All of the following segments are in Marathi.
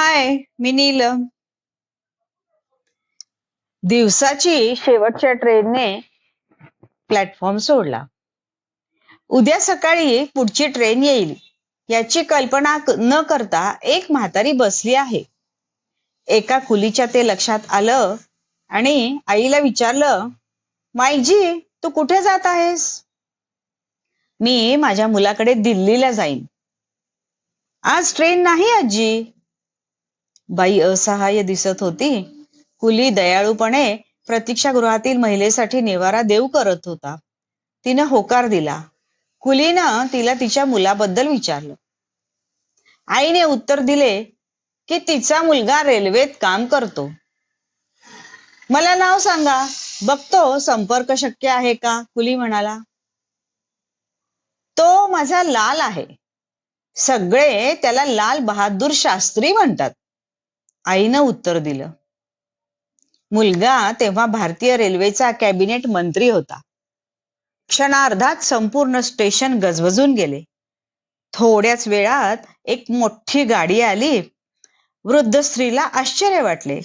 हाय मी नीलम दिवसाची शेवटच्या ट्रेनने प्लॅटफॉर्म सोडला. उद्या सकाळी पुढची ट्रेन येईल याची कल्पना न करता एक म्हातारी बसली आहे. एका कुलीच्या ते लक्षात आलं आणि आईला विचारलं माईजी तू कुठे जात आहेस? मी माझ्या मुलाकडे दिल्लीला जाईन. आज ट्रेन नाही आजी. बाई असहाय्य दिसत होती. कुली दयाळूपणे प्रतीक्षागृहातील महिलेसाठी निवारा देऊ करत होता. तिनं होकार दिला. कुलीनं तिला तिच्या मुलाबद्दल विचारलं. आईने उत्तर दिले की तिचा मुलगा रेल्वेत काम करतो. मला नाव सांगा. बघतो संपर्क शक्य आहे का? कुली म्हणाला. तो माझा लाल आहे. सगळे त्याला लाल बहादूर शास्त्री म्हणतात. आईनं उत्तर दिलं. मुलगा तेव्हा भारतीय रेल्वेचा कॅबिनेट मंत्री होता. क्षणार्धात संपूर्ण स्टेशन गजबजून गेले. थोड्याच वेळात एक मोठी गाडी आली. वृद्ध स्त्रीला आश्चर्य वाटले.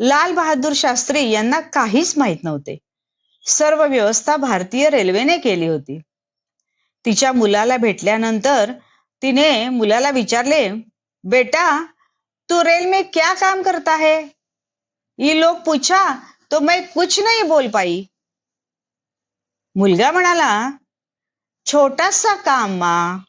लाल बहादूर शास्त्री यांना काहीच माहीत नव्हते. सर्व व्यवस्था भारतीय रेल्वेने केली होती. तिच्या मुलाला भेटल्यानंतर तिने मुलाला विचारले बेटा तू रेल में क्या काम करता है? ये लोग पूछा तो मैं कुछ नहीं बोल पाई। मुलगा मनाला छोटा सा काम मा